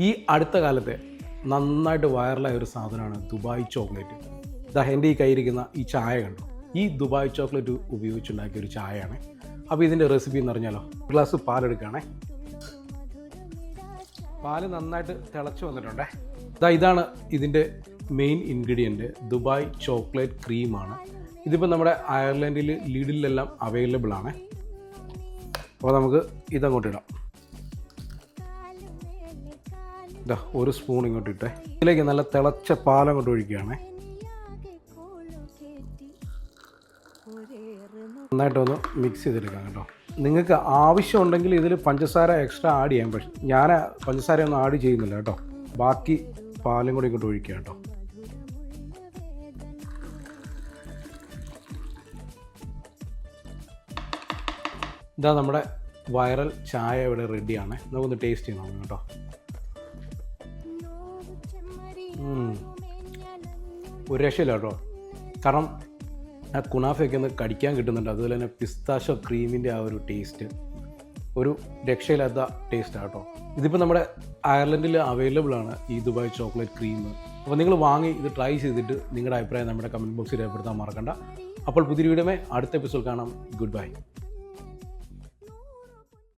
ഈ അടുത്ത കാലത്തെ നന്നായിട്ട് വൈറലായ ഒരു സാധനമാണ് ദുബായ് ചോക്ലേറ്റ്. ദാ എന്റെ ഈ കയ്യിരിക്കുന്ന ഈ ചായ കണ്ടു? ഈ ദുബായ് ചോക്ലേറ്റ് ഉപയോഗിച്ചുണ്ടാക്കിയ ഒരു ചായയാണ്. അപ്പോൾ ഇതിന്റെ റെസിപ്പി എന്ന് പറഞ്ഞാലോ? ഗ്ലാസ് പാലെടുക്കുകയാണേ പാൽ നന്നായിട്ട് തിളച്ച് വന്നിട്ടുണ്ടേ. ഇതാ ഇതാണ് ഇതിന്റെ മെയിൻ ഇൻഗ്രീഡിയന്റ് ദുബായ് ചോക്ലേറ്റ് ക്രീമാണ്. ഇതിപ്പോൾ നമ്മുടെ അയർലൻഡിൽ ലീഡിലെല്ലാം അവൈലബിൾ ആണ്. അപ്പോൾ നമുക്ക് ഇതങ്ങോട്ട് ഇടാം. ഇതാ ഒരു സ്പൂൺ ഇങ്ങോട്ട് ഇട്ടേ. ഇതിലേക്ക് നല്ല തിളച്ച പാലം കൊണ്ട് ഒഴിക്കുകയാണേ. നന്നായിട്ടൊന്ന് മിക്സ് ചെയ്തെടുക്കാം കേട്ടോ. നിങ്ങൾക്ക് ആവശ്യമുണ്ടെങ്കിൽ ഇതിൽ പഞ്ചസാര എക്സ്ട്രാ ആഡ് ചെയ്യാം. പക്ഷെ ഞാൻ പഞ്ചസാര ഒന്നും ആഡ് ചെയ്യുന്നില്ല കേട്ടോ. ബാക്കി പാലും കൂടി ഇങ്ങോട്ട് ഒഴിക്കുക കേട്ടോ. ഇതാ നമ്മുടെ വൈറൽ ചായ ഇവിടെ റെഡിയാണ് നമുക്കൊന്ന് ടേസ്റ്റ് ചെയ്യണം കേട്ടോ. ഒരു രക്ഷയില്ല കേട്ടോ. കാരണം ആ കുണാഫയൊക്കെ ഒന്ന് കടിക്കാൻ കിട്ടുന്നുണ്ട്. അതുപോലെ തന്നെ പിസ്താഷോ ക്രീമിന്റെ ആ ഒരു ടേസ്റ്റ് ഒരു രക്ഷയില്ലാത്ത ടേസ്റ്റാണ് കേട്ടോ. ഇതിപ്പോൾ നമ്മുടെ അയർലൻഡിൽ അവൈലബിൾ ആണ് ഈ ദുബായ് ചോക്ലേറ്റ് ക്രീം. അപ്പോൾ നിങ്ങൾ വാങ്ങി ഇത് ട്രൈ ചെയ്തിട്ട് നിങ്ങളുടെ അഭിപ്രായം നമ്മുടെ കമന്റ് ബോക്സിൽ രേഖപ്പെടുത്താൻ മറക്കണ്ട. അപ്പോൾ പുതിയ വീഡിയോ അടുത്ത എപ്പിസോഡ് കാണാം. Good bye